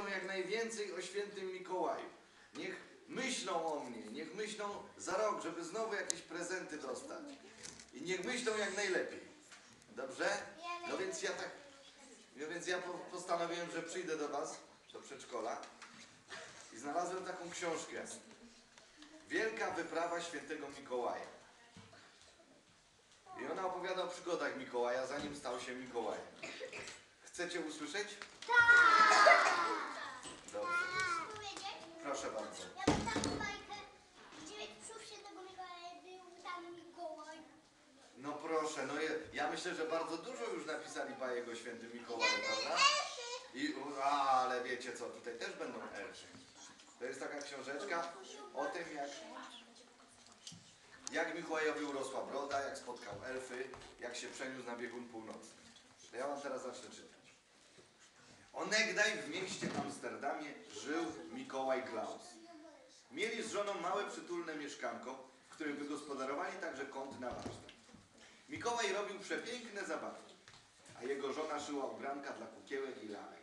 wiedzą jak najwięcej o świętym Mikołaju. Niech myślą o mnie, niech myślą za rok, żeby znowu jakieś prezenty dostać. I niech myślą jak najlepiej. Dobrze? No więc ja tak, no więc ja po- postanowiłem, że przyjdę do was, do przedszkola i znalazłem taką książkę. Wielka wyprawa świętego Mikołaja. I ona opowiada o przygodach Mikołaja, zanim stał się Mikołajem. Chcecie usłyszeć? Dobrze. powiedzieć? Proszę bardzo. Ja mam taką bajkę. Mikołaja był tam Mikołaj. No proszę, no je, ja myślę, że bardzo dużo już napisali bajek o świętym Mikołaju, prawda? I, a, ale wiecie co, tutaj też będą elfy. To jest taka książeczka o tym, jak, jak Mikołajowi urosła broda, jak spotkał elfy, jak się przeniósł na biegun północny. To ja wam teraz zacznę czytać. Onegdaj w mieście Amsterdamie żył Mikołaj Klaus. Mieli z żoną małe przytulne mieszkanko, w którym wygospodarowali także kąt na warsztat. Mikołaj robił przepiękne zabawki, a jego żona szyła ubranka dla kukiełek i lalek.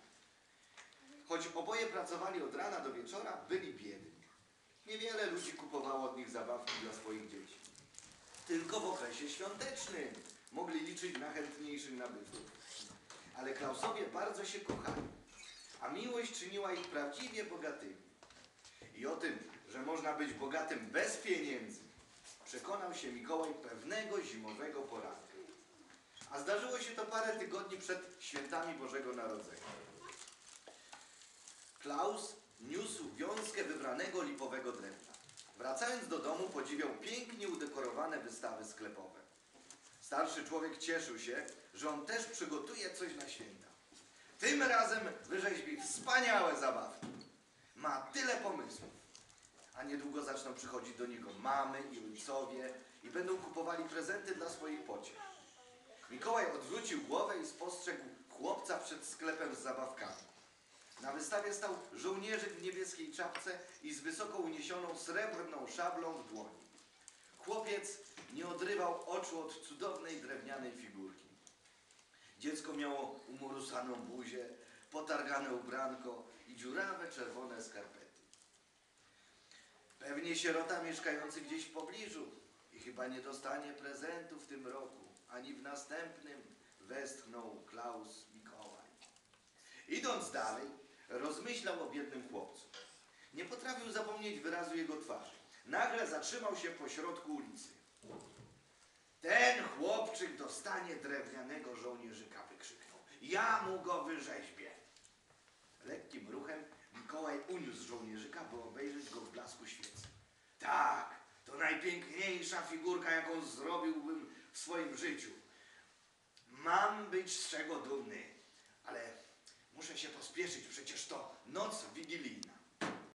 Choć oboje pracowali od rana do wieczora, byli biedni. Niewiele ludzi kupowało od nich zabawki dla swoich dzieci. Tylko w okresie świątecznym mogli liczyć na chętniejszych nabywców. Ale Klausowie bardzo się kochali, a miłość czyniła ich prawdziwie bogatymi. I o tym, że można być bogatym bez pieniędzy, przekonał się Mikołaj pewnego zimowego poranka. A zdarzyło się to parę tygodni przed świętami Bożego Narodzenia. Klaus niósł wiązkę wybranego lipowego drewna. Wracając do domu podziwiał pięknie udekorowane wystawy sklepowe. Starszy człowiek cieszył się, że on też przygotuje coś na święta. Tym razem wyrzeźbi wspaniałe zabawki. Ma tyle pomysłów. A niedługo zaczną przychodzić do niego mamy i ojcowie i będą kupowali prezenty dla swoich pociech. Mikołaj odwrócił głowę i spostrzegł chłopca przed sklepem z zabawkami. Na wystawie stał żołnierzyk w niebieskiej czapce i z wysoko uniesioną srebrną szablą w dłoni. Chłopiec odrywał oczu od cudownej drewnianej figurki. Dziecko miało umurusaną buzię, potargane ubranko i dziurawe czerwone skarpety. Pewnie sierota mieszkający gdzieś w pobliżu i chyba nie dostanie prezentu w tym roku, ani w następnym, westchnął Klaus Mikołaj. Idąc dalej, rozmyślał o biednym chłopcu. Nie potrafił zapomnieć wyrazu jego twarzy. Nagle zatrzymał się pośrodku ulicy. Drewnianego żołnierzyka, wykrzyknął. Ja mu go wyrzeźbię. Lekkim ruchem Mikołaj uniósł żołnierzyka, by obejrzeć go w blasku świecy. Tak, to najpiękniejsza figurka, jaką zrobiłbym w swoim życiu. Mam być z czego dumny, ale muszę się pospieszyć, przecież to noc wigilijna.